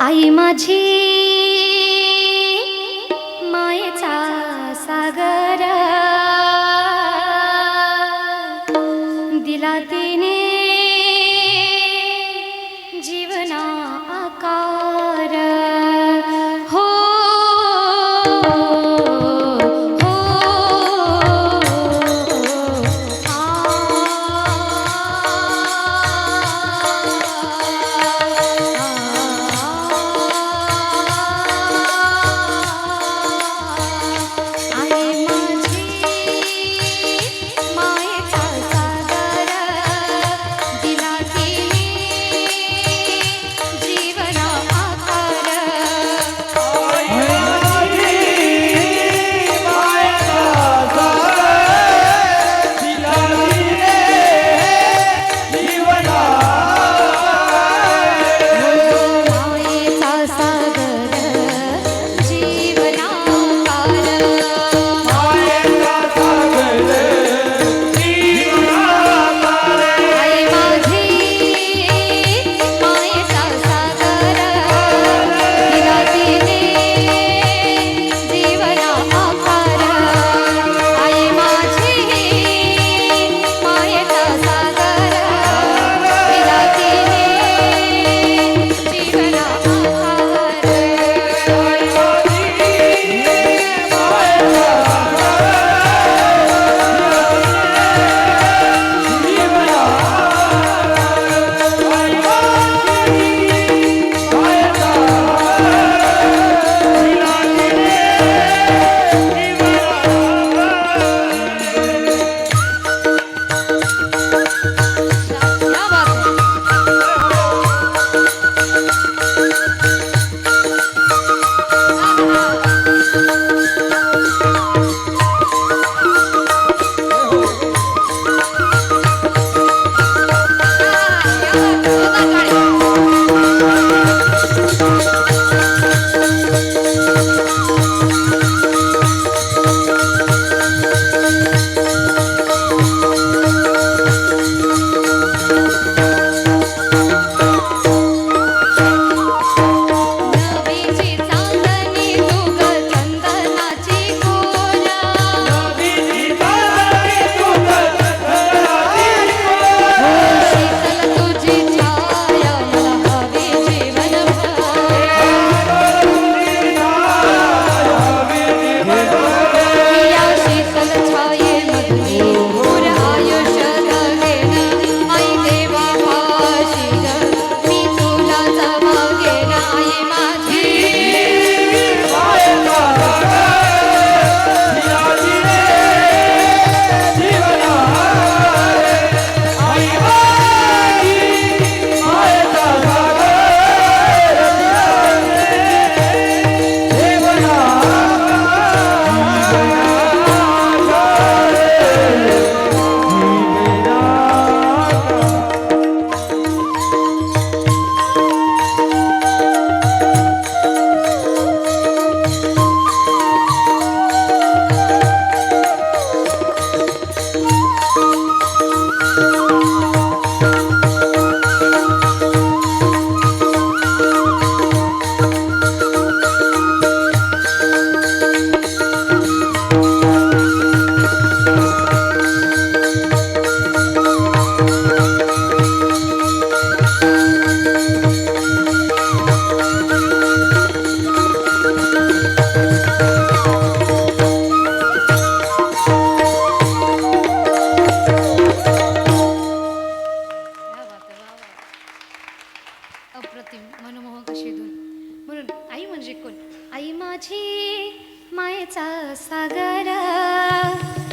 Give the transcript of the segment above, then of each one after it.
आई माझी.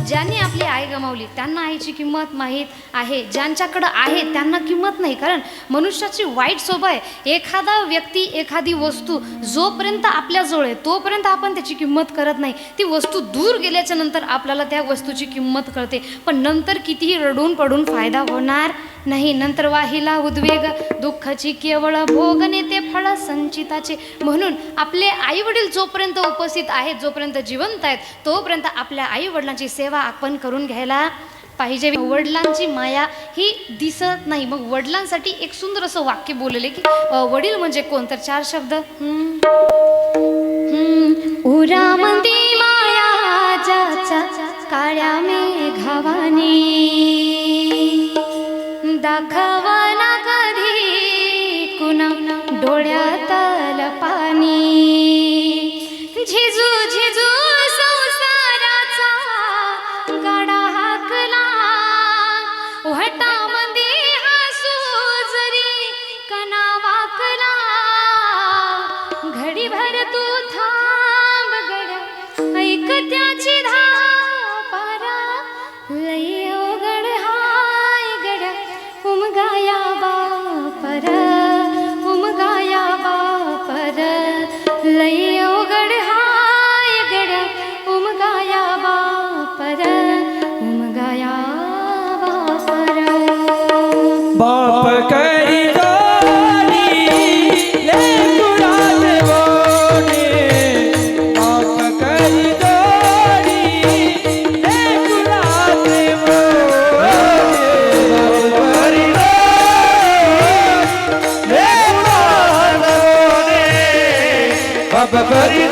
ज्यांनी आपली आई गमावली त्यांना आईची किंमत माहीत आहे. ज्यांच्याकडं आहे त्यांना किंमत नाही. कारण मनुष्याची वाईट स्वभाव आहे. एखादा व्यक्ती एखादी वस्तू जोपर्यंत आपल्याजवळ आहे तोपर्यंत आपण त्याची किंमत करत नाही. ती वस्तू दूर गेल्याच्यानंतर आपल्याला त्या वस्तूची किंमत कळते. पण नंतर कितीही रडून पडून फायदा होणार नाही नंतर वाहिला उद्वेग. दुःखाची केवळ भोग नेते फळ संचिताचे. म्हणून आपले आई वडील जोपर्यंत उपस्थित आहेत जोपर्यंत जिवंत आहेत तोपर्यंत आपल्या आई वडिलांची सेवा आपण करून घ्यायला पाहिजे. वडिलांची माया ही दिसत नाही. मग वडिलांसाठी एक सुंदर असं वाक्य बोलले की वडील म्हणजे कोण? तर चार शब्द. वटामध्ये हसू जरी कना वाकला घडीभर तू थांब गड ऐक त्याची धापारा बाप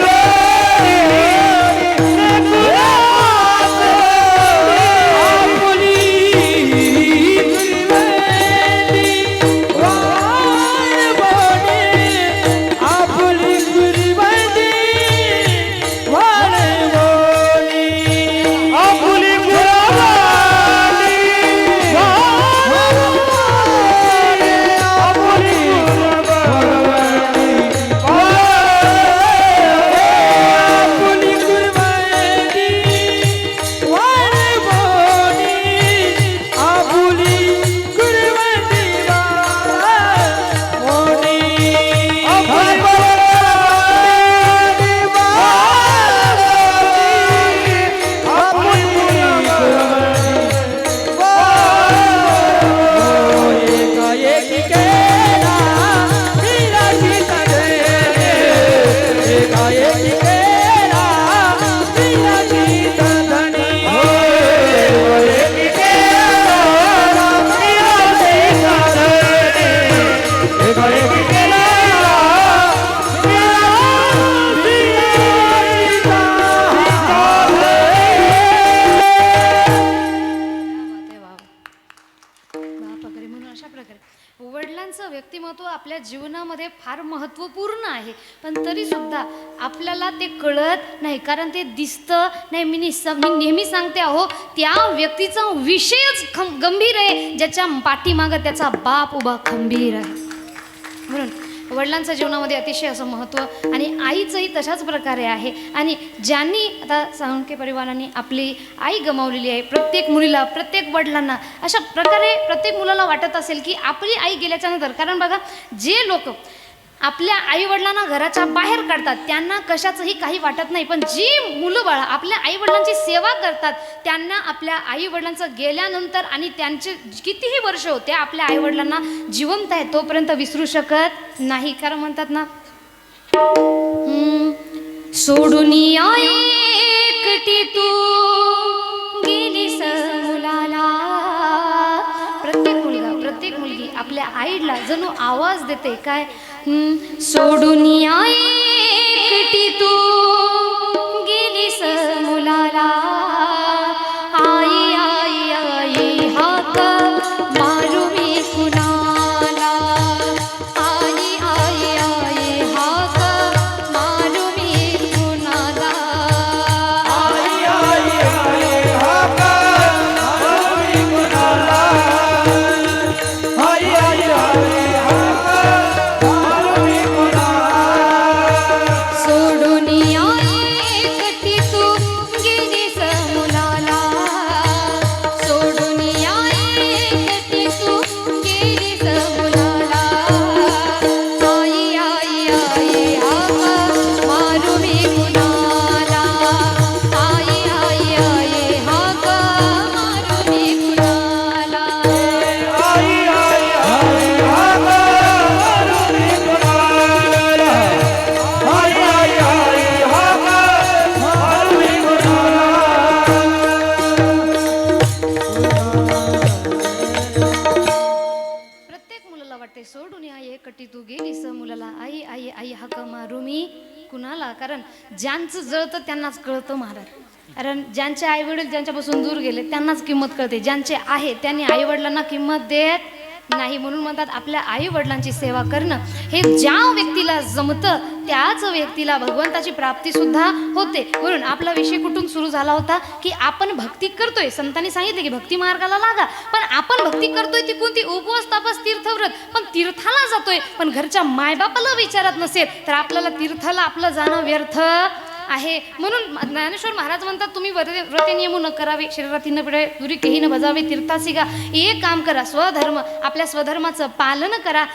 व्यक्तिमत्व आपल्या जीवनामध्ये फार महत्त्वपूर्ण आहे. पण तरी सुद्धा आपल्याला ते कळत नाही. कारण ते दिसतं नाही. मी निस मी नेहमी सांगते अहो त्या व्यक्तीचा विषयच खं गंभीर आहे. ज्याच्या पाठीमागं त्याचा बाप उभा खंबीर आहे. म्हणून वडिलांच्या जीवनामध्ये अतिशय असं महत्त्व आणि आईचंही तशाच प्रकारे आहे. आणि ज्यांनी आता साळुंके परिवाराने आपली आई गमावलेली आहे प्रत्येक मुलीला प्रत्येक वडिलांना अशा प्रकारे प्रत्येक मुलाला वाटत असेल की आपली आई गेल्याच्यानंतर कारण बघा जे लोक आपल्या आईवडिलांना घराच्या बाहेर काढतात. त्यांना कशाचंही काही वाटत नाही. पण जी मुलं बाळा आपल्या आईवडिलांची सेवा करतात त्यांना आपल्या आईवडिलांचं गेल्यानंतर आणि त्यांचे कितीही वर्ष होते आपल्या आईवडिलांना जिवंत आहे तोपर्यंत विसरू शकत नाही. कारण म्हणतात ना? सोडून एकटी तू. साईडला जणू आवाज देते काय? सोडून या एकटी तू. ज्यांचं जळतं त्यांनाच कळतं महाराज. कारण ज्यांचे आई वडील ज्यांच्यापासून दूर गेले त्यांनाच किंमत कळते. ज्यांचे आहे त्यांनी आई वडिलांना किंमत देत नाही म्हणून म्हणतात आपल्या आई वडिलांची सेवा करणं हे ज्या व्यक्तीला जमतं त्याच व्यक्तीला भगवंताची प्राप्ती सुद्धा होते. म्हणून आपला विषय कुठून सुरू झाला होता की आपण भक्ती करतोय. संतांनी सांगितले की भक्ती मार्गाला लागा. पण आपण भक्ती करतोय ती कोणती उपवास तापास तीर्थव्रत. पण तीर्थाला जातोय. पण घरच्या मायबापाला विचारत नसेल तर आपल्याला तीर्थाला आपलं जाणं व्यर्थ. आहे. म्हणून ज्ञानेश्वर महाराज म्हणतात तुम्ही व्रते व्रते नियम न करावे शरीराती न पिढे दुरी केही न बजावे तीर्थासी गा एक काम करा स्वधर्म आपल्या स्वधर्माचं पालन करा.